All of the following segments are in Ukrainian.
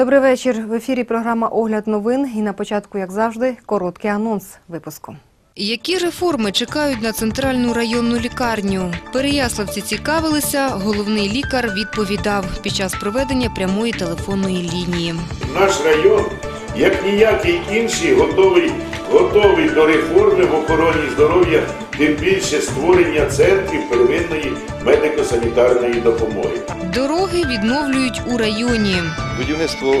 Добрий вечір. В ефірі програма Огляд новин. І на початку, як завжди, короткий анонс випуску. Які реформи чекають на центральну районну лікарню? Переяславці цікавилися, головний лікар відповідав під час проведення прямої телефонної лінії. Наш район, як ніякий інший, готовий, готовий до реформи в охороні здоров'я, тим більше створення центрів первинної медико-санітарної допомоги. Дороги відновлюють у районі. Будівництво е,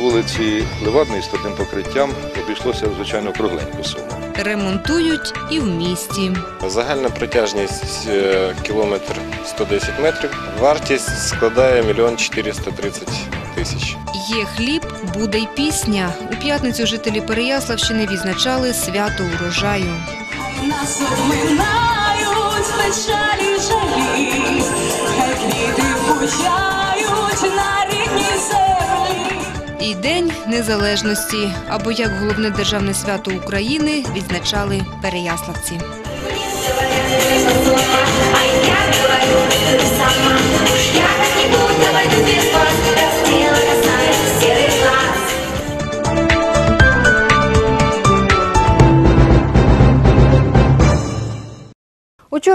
вулиці Левадної з таким покриттям обійшлося, звичайно, кругленьку суму. Ремонтують і в місті. Загальна протяжність е, кілометр 110 метрів. Вартість складає 1 мільйон 430 тисяч. Є хліб, буде й пісня. У п'ятницю жителі Переяславщини відзначали свято урожаю. Нас обминають печалі жалі, хай квіти на рідній землі. І День Незалежності, або як головне державне свято України відзначали переяславці.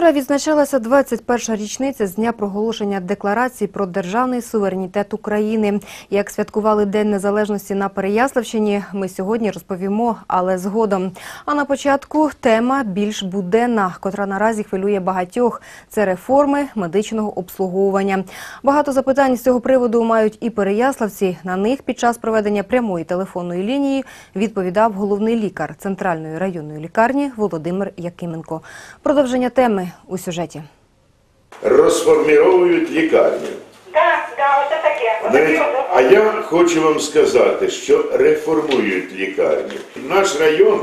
Учора відзначалася 21-ша річниця з дня проголошення декларації про державний суверенітет України. Як святкували День Незалежності на Переяславщині, ми сьогодні розповімо, але згодом. А на початку тема більш буденна, котра наразі хвилює багатьох. Це реформи медичного обслуговування. Багато запитань з цього приводу мають і переяславці. На них під час проведення прямої телефонної лінії відповідав головний лікар центральної районної лікарні Володимир Якименко. Продовження теми у сюжеті. Розформіровують лікарню. Да, да, оце таке. Навіть- А я хочу вам сказати, що реформують лікарню. Наш район,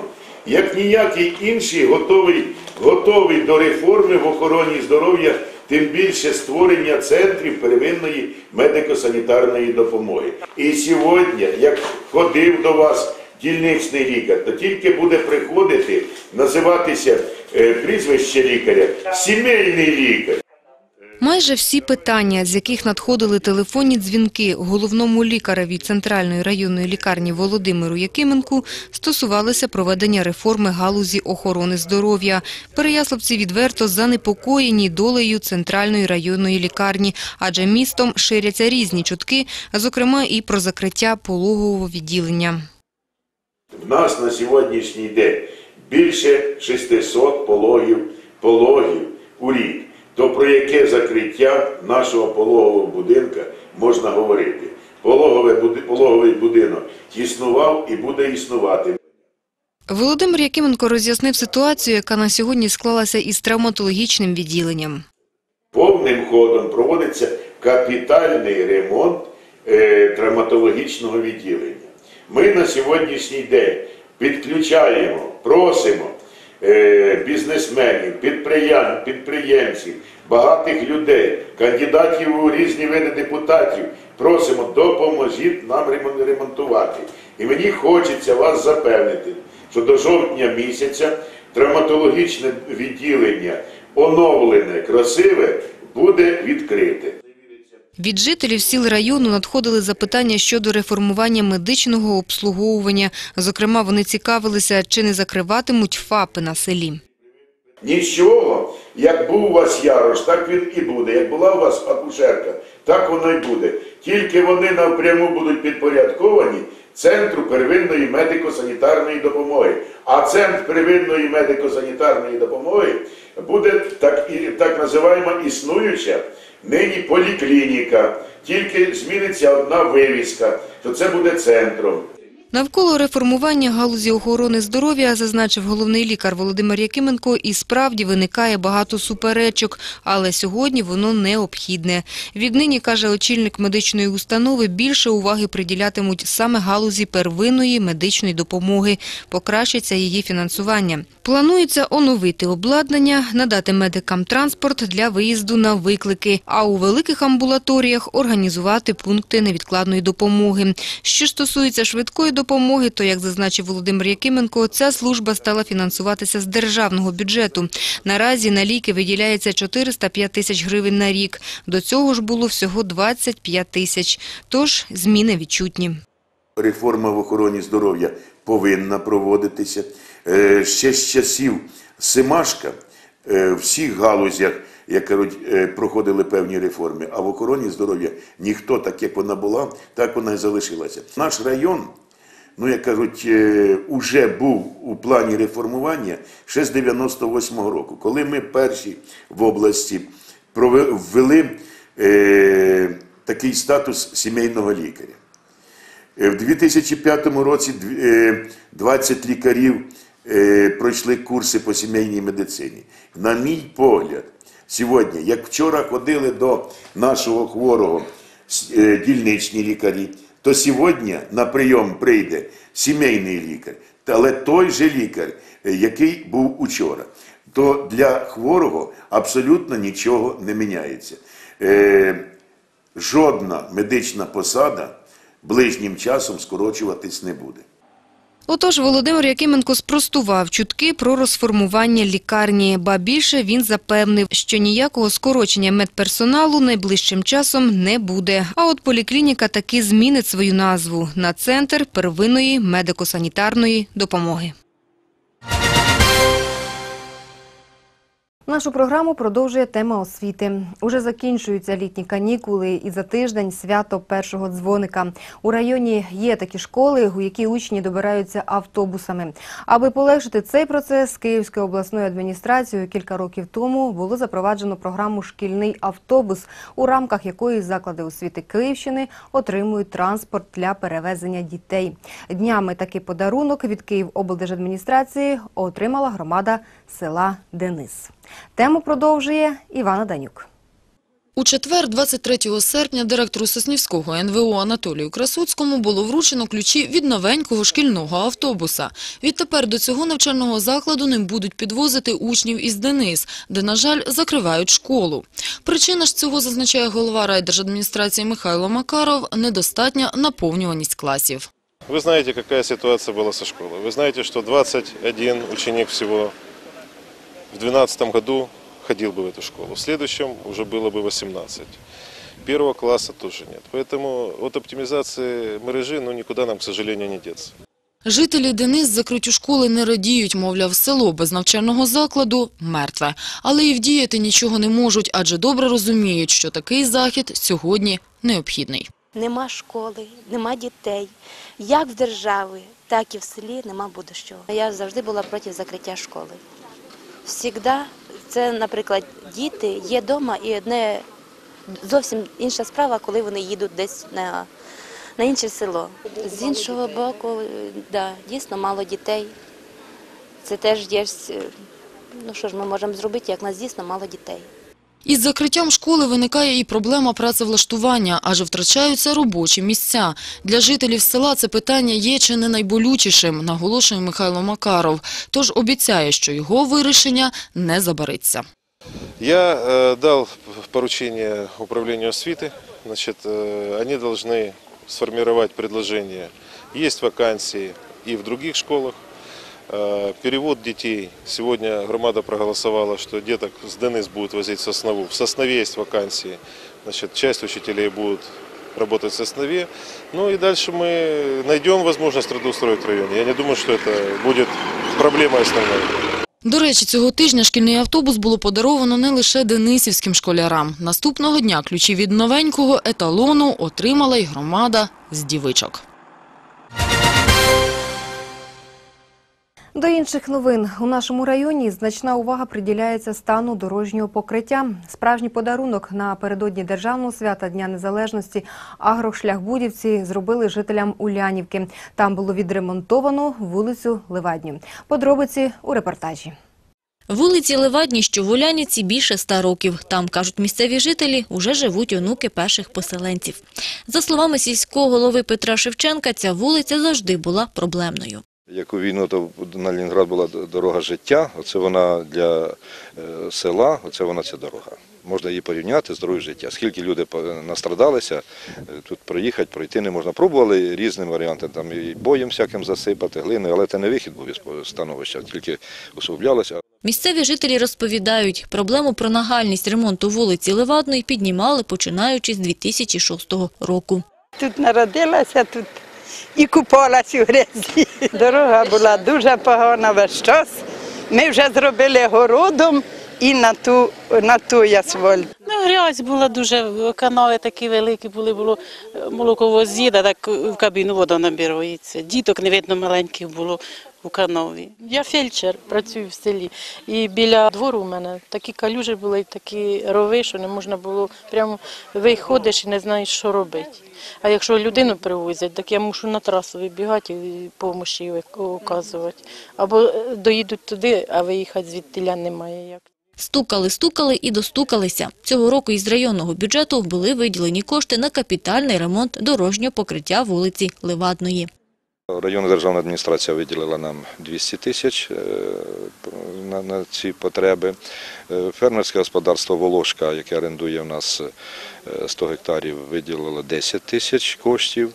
як ніякий інший, готовий, готовий до реформи в охороні здоров'я, тим більше створення центрів первинної медико-санітарної допомоги. І сьогодні, як ходив до вас дільничний лікар, то тільки буде приходити називатися прізвище лікаря сімейний лікар. Майже всі питання, з яких надходили телефонні дзвінки головному лікареві центральної районної лікарні Володимиру Якименку, стосувалися проведення реформи галузі охорони здоров'я. Переяславці відверто занепокоєні долею центральної районної лікарні, адже містом ширяться різні чутки, зокрема і про закриття пологового відділення. В нас на сьогоднішній день більше 600 пологів, пологів у рік. То про яке закриття нашого пологового будинка можна говорити? Пологовий, пологовий будинок існував і буде існувати. Володимир Якименко роз'яснив ситуацію, яка на сьогодні склалася із травматологічним відділенням. Повним ходом проводиться капітальний ремонт е, травматологічного відділення. Ми на сьогоднішній день підключаємо, просимо е, бізнесменів, підприємців, багатих людей, кандидатів у різні види депутатів. Просимо, допоможіть нам ремонтувати. І мені хочеться вас запевнити, що до жовтня місяця травматологічне відділення оновлене, красиве, буде відкрите. Від жителів сіл району надходили запитання щодо реформування медичного обслуговування. Зокрема, вони цікавилися, чи не закриватимуть ФАПи на селі. Нічого, як був у вас Ярош, так він і буде. Як була у вас акушерка, так воно і буде. Тільки вони напряму будуть підпорядковані Центру первинної медико-санітарної допомоги. А центр первинної медико-санітарної допомоги буде так, і, так називаємо існуюча нині поліклініка. Тільки зміниться одна вивіска, то це буде центром. Навколо реформування галузі охорони здоров'я, зазначив головний лікар Володимир Якименко, і справді виникає багато суперечок, але сьогодні воно необхідне. Віднині, каже очільник медичної установи, більше уваги приділятимуть саме галузі первинної медичної допомоги, покращиться її фінансування. Планується оновити обладнання, надати медикам транспорт для виїзду на виклики, а у великих амбулаторіях організувати пункти невідкладної допомоги. Що стосується швидкої допомоги, допомоги, то, як зазначив Володимир Якименко, ця служба стала фінансуватися з державного бюджету. Наразі на ліки виділяється 405 тисяч гривень на рік. До цього ж було всього 25 тисяч. Тож зміни відчутні. Реформа в охороні здоров'я повинна проводитися. Е, Ще з часів Семашка е, в всіх галузях, як кажуть, е, проходили певні реформи, а в охороні здоров'я ніхто так, як вона була, так вона і залишилася. Наш район, ну як кажуть, е, уже був у плані реформування ще з 98-го року, коли ми перші в області ввели е, такий статус сімейного лікаря. Е, В 2005 році е, 20 лікарів е, пройшли курси по сімейній медицині. На мій погляд, сьогодні, як вчора ходили до нашого хворого дільничні лікарі, то сьогодні на прийом прийде сімейний лікар, але той же лікар, е, який був учора. То для хворого абсолютно нічого не міняється. Е, жодна медична посада ближнім часом скорочуватись не буде. Отож, Володимир Якименко спростував чутки про розформування лікарні, ба більше він запевнив, що ніякого скорочення медперсоналу найближчим часом не буде. А от поліклініка таки змінить свою назву на Центр первинної медико-санітарної допомоги. Нашу програму продовжує тема освіти. Уже закінчуються літні канікули і за тиждень свято першого дзвоника. У районі є такі школи, у які учні добираються автобусами. Аби полегшити цей процес, Київською обласною адміністрацією кілька років тому було запроваджено програму Шкільний автобус, у рамках якої заклади освіти Київщини отримують транспорт для перевезення дітей. Днями такий подарунок від Київоблдержадміністрації отримала громада села Денис. Тему продовжує Івана Данюк. У четвер, 23 серпня, директору Соснівського НВО Анатолію Красуцькому було вручено ключі від новенького шкільного автобуса. Відтепер до цього навчального закладу ним будуть підвозити учнів із Денис, де, на жаль, закривають школу. Причина ж цього, зазначає голова райдержадміністрації Михайло Макаров, недостатня наповнюваність класів. Вы знаете, какая ситуация была со школой. Вы знаете, что 21 ученик всего в 2012 году ходил бы в эту школу. В следующем уже было бы 18. Первого класса тоже нет. Поэтому от оптимизации мережи ну, никуда нам, к сожалению, не деться. Жителі Денис закриттю школи не радіють, мовляв, село без навчального закладу – мертве. Але і вдіяти нічого не можуть, адже добре розуміють, що такий захід сьогодні необхідний. Нема школи, нема дітей. Як в державі, так і в селі нема будущого. Я завжди була проти закриття школи. Всігда це, наприклад, діти є вдома і одне зовсім інша справа, коли вони їдуть десь на, на інше село. З іншого боку, да, дійсно мало дітей. Це теж є, е, ну що ж ми можемо зробити, як нас дійсно мало дітей. Із закриттям школи виникає і проблема працевлаштування, адже втрачаються робочі місця. Для жителів села це питання є чи не найболючішим, наголошує Михайло Макаров. Тож обіцяє, що його вирішення не забариться. Я э, дал поручение управлению освиты. Значит, э, они должны сформировать предложение. Есть вакансии и в других школах. Э, перевод детей. Сегодня громада проголосовала, что деток с Денис будут возить в Соснову. В Соснове есть вакансии. Значит, часть учителей будут работать в Соснове. Ну и дальше мы найдем возможность трудоустроить в районе. Я не думаю, что это будет проблемой основной. До речі, цього тижня шкільний автобус було подаровано не лише денисівським школярам. Наступного дня ключі від новенького еталону отримала й громада з дівичок. До інших новин у нашому районі значна увага приділяється стану дорожнього покриття. Справжній подарунок напередодні державного свята Дня Незалежності агрошляхбудівці зробили жителям Улянівки. Там було відремонтовано вулицю Левадню. Подробиці у репортажі. Вулиці Левадні, що в Уляніці, більше ста років. Там, кажуть місцеві жителі, уже живуть онуки перших поселенців. За словами сільського голови Петра Шевченка, ця вулиця завжди була проблемною. Як у війну, то на Ленінград була дорога життя, оце вона для е, села, оце вона ця дорога. Можна її порівняти з дорогою життя. Скільки люди настрадалися, е, тут проїхати, пройти не можна. Пробували різними варіантами, там і боєм всяким засипати, глиною, але це не вихід був із становища, тільки усугублялося. Місцеві жителі розповідають, проблему про нагальність ремонту вулиці Левадної піднімали починаючи з 2006 року. Тут народилася, тут і купалася у грязі. Дорога була дуже погана весь час. Ми вже зробили городом і на ту, на ту асфальт. Ну, грязь була дуже, канави такі великі були, було молоковозіда, так в кабіну вода набирається. Діток не видно маленьких було у канаві. Я фельдшер, працюю в селі. І біля двору у мене такі калюжі були, і такі рови, що не можна було, прямо виходиш і не знаєш, що робити. А якщо людину привозять, так я мушу на трасу вибігати і допомогу оказувати. Або е, доїдуть туди, а виїхати звідтиля немає як. Стукали, стукали і достукалися. Цього року із районного бюджету були виділені кошти на капітальний ремонт дорожнього покриття вулиці Левадної. Районна державна адміністрація виділила нам 200 тисяч е, на, ці потреби. Е, Фермерське господарство Волошка, яке орендує в нас е, 100 гектарів, виділило 10 тисяч коштів.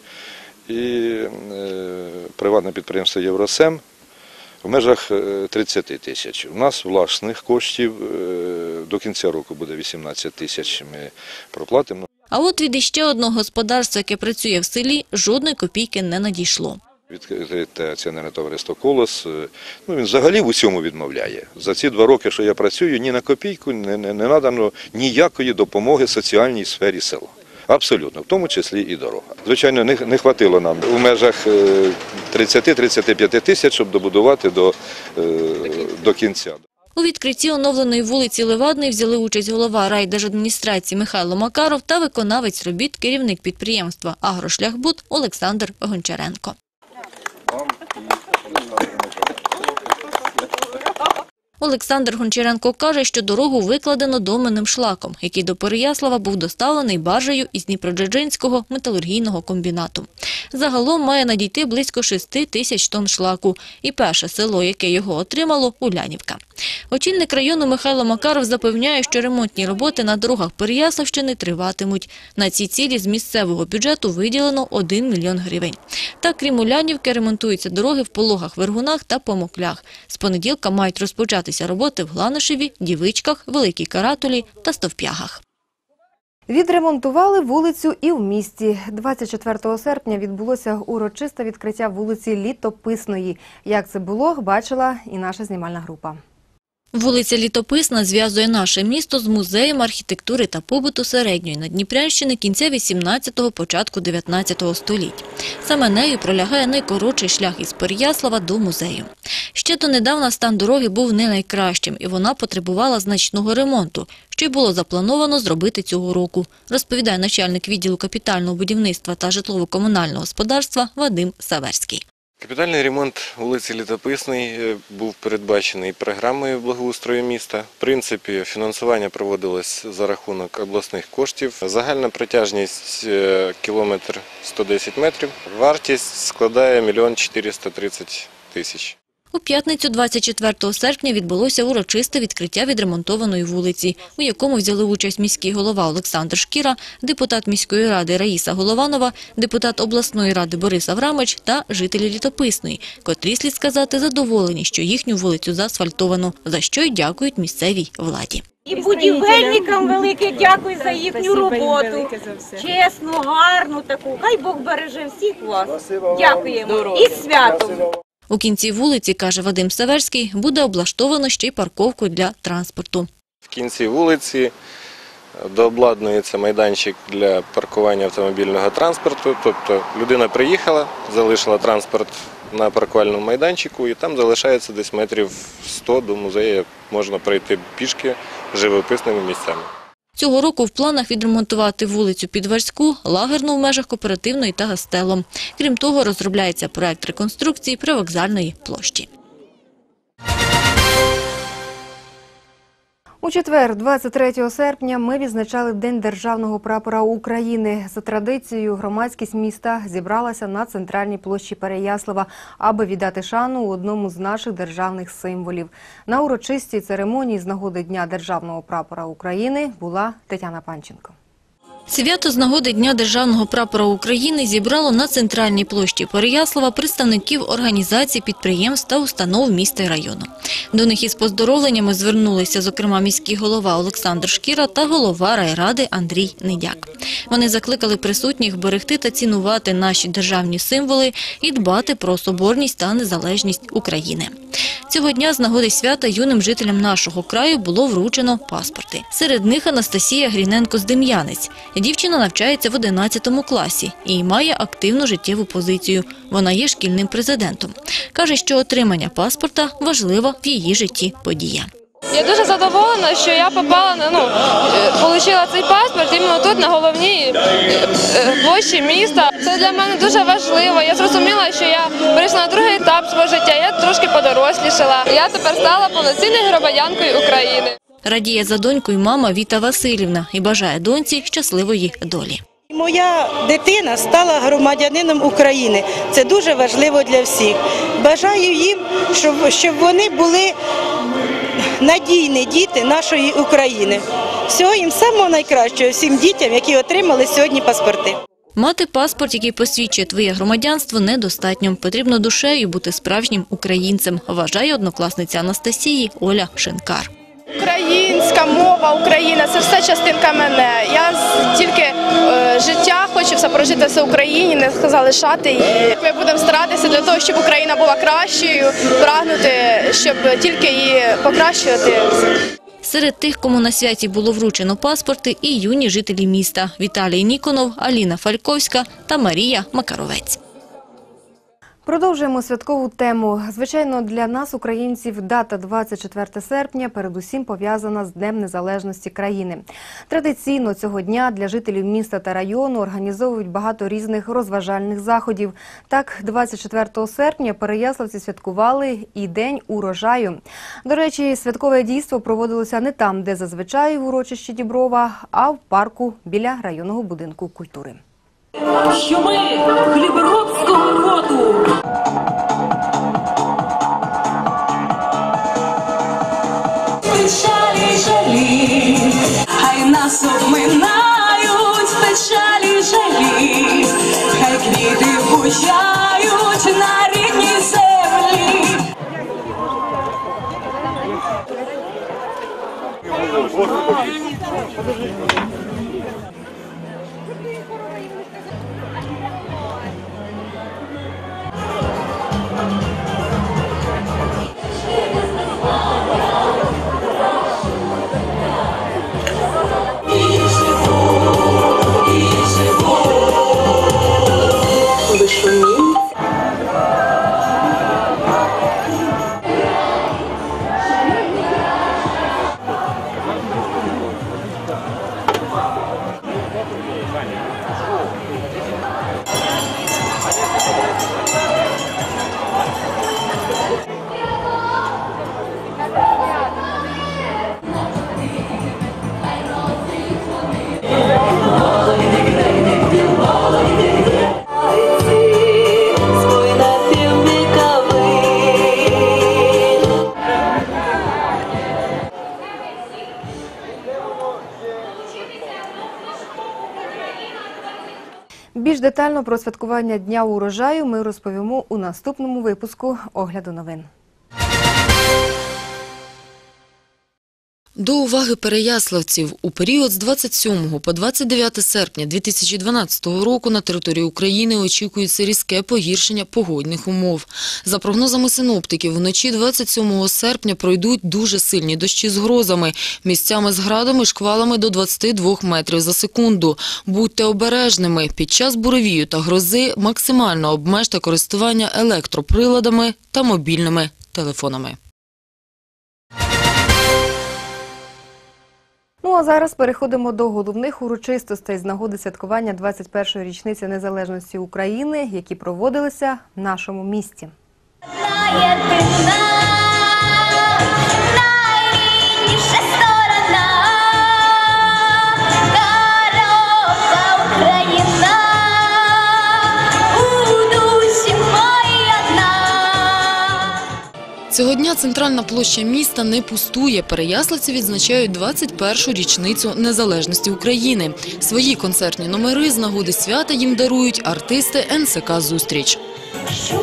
І е, приватне підприємство Євросем в межах е, 30 тисяч. У нас власних коштів е, до кінця року буде 18 тисяч. Ми проплатимо. А от від іще одного господарства, яке працює в селі, жодної копійки не надійшло. Відкрите акціонерне товариство Колос. е, Ну, він взагалі в усьому відмовляє. За ці два роки, що я працюю, ні на копійку не, не, не надано ніякої допомоги соціальній сфері села. Абсолютно, в тому числі і дорога. Звичайно, не, не хватило нам у межах е, 30-35 тисяч, щоб добудувати до, е, до кінця. У відкритті оновленої вулиці Левадної взяли участь голова райдержадміністрації Михайло Макаров та виконавець робіт керівник підприємства «Агрошляхбуд» Олександр Гончаренко. Олександр Гончаренко каже, що дорогу викладено доменним шлаком, який до Переяслава був доставлений баржею із Дніпродзержинського металургійного комбінату. Загалом має надійти близько 6 тисяч тонн шлаку. І перше село, яке його отримало – Улянівка. Очільник району Михайло Макаров запевняє, що ремонтні роботи на дорогах Переяславщини триватимуть. На ці цілі з місцевого бюджету виділено 1 мільйон гривень. Та крім Улянівки, ремонтуються дороги в Пологах, Вергунах та Помоклях. З понеділка мають розпочатися роботи в Гланишеві, Дівичках, Великій Каратулі та Стовп'ягах. Відремонтували вулицю і в місті. 24 серпня відбулося урочисте відкриття вулиці Літописної. Як це було, бачила і наша знімальна група. Вулиця Літописна зв'язує наше місто з музеєм архітектури та побуту середньої Надніпрянщини кінця 18-го, початку 19-го століть. Саме нею пролягає найкоротший шлях із Переяслава до музею. Ще донедавна стан дороги був не найкращим, і вона потребувала значного ремонту, що й було заплановано зробити цього року, розповідає начальник відділу капітального будівництва та житлово-комунального господарства Вадим Саверський. Капітальний ремонт вулиці Літописної е, був передбачений програмою благоустрою міста. В принципі, фінансування проводилось за рахунок обласних коштів. Загальна протяжність е, кілометр 110 метрів. Вартість складає 1 430 тисяч. У п'ятницю 24 серпня відбулося урочисте відкриття відремонтованої вулиці, у якому взяли участь міський голова Олександр Шкіра, депутат міської ради Раїса Голованова, депутат обласної ради Борис Аврамич та жителі Літописної, котрі, слід сказати, задоволені, що їхню вулицю заасфальтовано, за що й дякують місцевій владі. І будівельникам велике дякую за їхню роботу. Чесну, гарну таку. Хай Бог береже всіх вас. Дякуємо. І з святом. У кінці вулиці, каже Вадим Саверський, буде облаштовано ще й парковку для транспорту. В кінці вулиці е, дообладнується майданчик для паркування автомобільного транспорту. Тобто людина приїхала, залишила транспорт на паркувальному майданчику і там залишається десь метрів 100 до музею. Можна пройти пішки живописними місцями. Цього року в планах відремонтувати вулицю Підварську, лагерну в межах кооперативної та гастелом. Крім того, розробляється проект реконструкції привокзальної площі. У четвер, 23 серпня, ми відзначали День державного прапора України. За традицією, громадськість міста зібралася на центральній площі Переяслава, аби віддати шану одному з наших державних символів. На урочистій церемонії з нагоди Дня державного прапора України була Тетяна Панченко. Свято з нагоди Дня Державного прапора України зібрало на центральній площі Переяслава представників організацій, підприємств та установ міста і району. До них із поздоровленнями звернулися, зокрема, міський голова Олександр Шкіра та голова райради Андрій Недяк. Вони закликали присутніх берегти та цінувати наші державні символи і дбати про соборність та незалежність України. Цього дня з нагоди свята юним жителям нашого краю було вручено паспорти. Серед них Анастасія Гріненко з Дем'янець. Дівчина навчається в 11 класі і має активну життєву позицію. Вона є шкільним президентом. Каже, що отримання паспорта важлива в її житті подія. Я дуже задоволена, що я попала на ну е, отримала цей паспорт іменно тут на головній е, е, площі міста. Це для мене дуже важливо. Я зрозуміла, що я перейшла на другий етап свого життя. Я трошки подорослішала. Я тепер стала повноцінною громадянкою України. Радіє за донькою мама Віта Васильівна і бажає доньці щасливої долі. Моя дитина стала громадянином України. Це дуже важливо для всіх. Бажаю їм, щоб, щоб вони були надійні діти нашої України. Всього їм самого найкращого всім дітям, які отримали сьогодні паспорти. Мати паспорт, який посвідчує твоє громадянство, недостатньо. Потрібно душею бути справжнім українцем, вважає однокласниця Анастасії Оля Шинкар. Українська мова, Україна це все частинка мене. Я тільки е, життя хочу все прожити все в Україні, не залишати її. Ми будемо старатися для того, щоб Україна була кращою, прагнути, щоб тільки її покращувати. Серед тих, кому на святі було вручено паспорти, і юні жителі міста – Віталій Ніконов, Аліна Фальковська та Марія Макаровець. Продовжуємо святкову тему. Звичайно, для нас, українців, дата 24 серпня передусім пов'язана з Днем Незалежності країни. Традиційно цього дня для жителів міста та району організовують багато різних розважальних заходів. Так, 24 серпня переяславці святкували і День урожаю. До речі, святкове дійство проводилося не там, де зазвичай в урочищі Діброва, а в парку біля районного будинку культури. Що ми хліборобського роду. Печалі жалі, хай нас обминають, печалі жалі, хай квіти бучають на рідній землі. Більш детально про святкування Дня урожаю ми розповімо у наступному випуску огляду новин. До уваги переяславців у період з 27 по 29 серпня 2012 року на території України очікується різке погіршення погодних умов. За прогнозами синоптиків, вночі 27 серпня пройдуть дуже сильні дощі з грозами, місцями з градами шквалами до 22 метрів за секунду. Будьте обережними. Під час буревію та грози максимально обмежте користування електроприладами та мобільними телефонами. А зараз переходимо до головних урочистостей з нагоди святкування 21-ї річниці незалежності України, які проводилися в нашому місті. Цього дня центральна площа міста не пустує. Переяславці відзначають 21-шу річницю незалежності України. Свої концертні номери з нагоди свята їм дарують артисти НСК «Зустріч». Що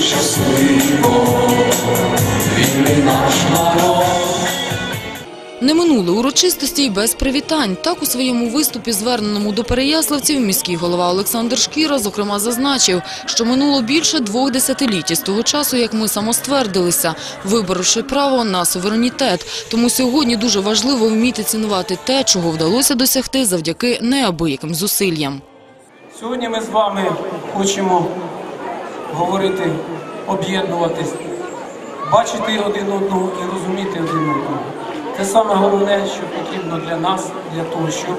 щасливо, Не минули урочистості й без привітань. Так у своєму виступі, зверненому до переяславців, міський голова Олександр Шкіра, зокрема, зазначив, що минуло більше двох десятиліть з того часу, як ми самоствердилися, виборивши право на суверенітет. Тому сьогодні дуже важливо вміти цінувати те, чого вдалося досягти завдяки неабияким зусиллям. Сьогодні ми з вами хочемо говорити, об'єднуватись, бачити один одного і розуміти один одного. Це саме головне, що потрібно для нас, для того, щоб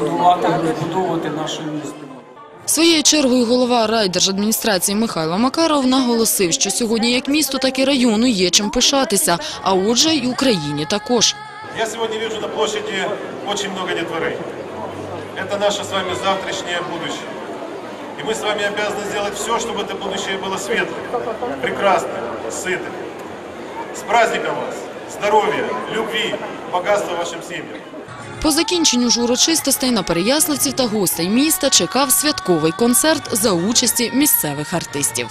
будувати, розбудовувати наше місто. Своєю чергою голова райдержадміністрації Михайло Макаров наголосив, що сьогодні як місто, так і району є чим пишатися, а отже й Україні також. Я сегодня вижу на площади очень много детворей. Это наше с вами завтрашнее будущее. И мы с вами обязаны сделать все, чтобы это будущее было светлым, прекрасным, сытым. С праздником вас! Здоровья, любві, багатства вашим сім'ям. По закінченню ж урочистостей на переяславців та гостей міста чекав святковий концерт за участі місцевих артистів.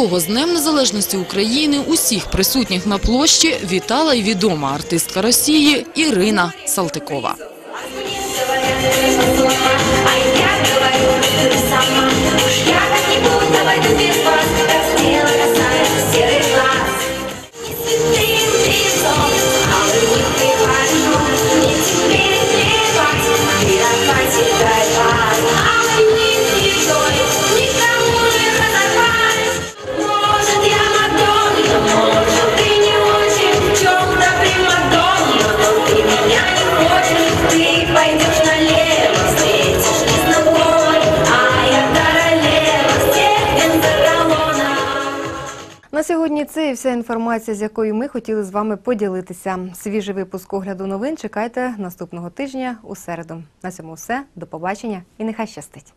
Того, з Днем Незалежності України усіх присутніх на площі вітала й відома артистка Росії Ірина Салтикова. Я говорю, сама Уж я как-нибудь обойду без інформація, з якою ми хотіли з вами поділитися. Свіжий випуск огляду новин чекайте наступного тижня у середу. На цьому все. До побачення і нехай щастить.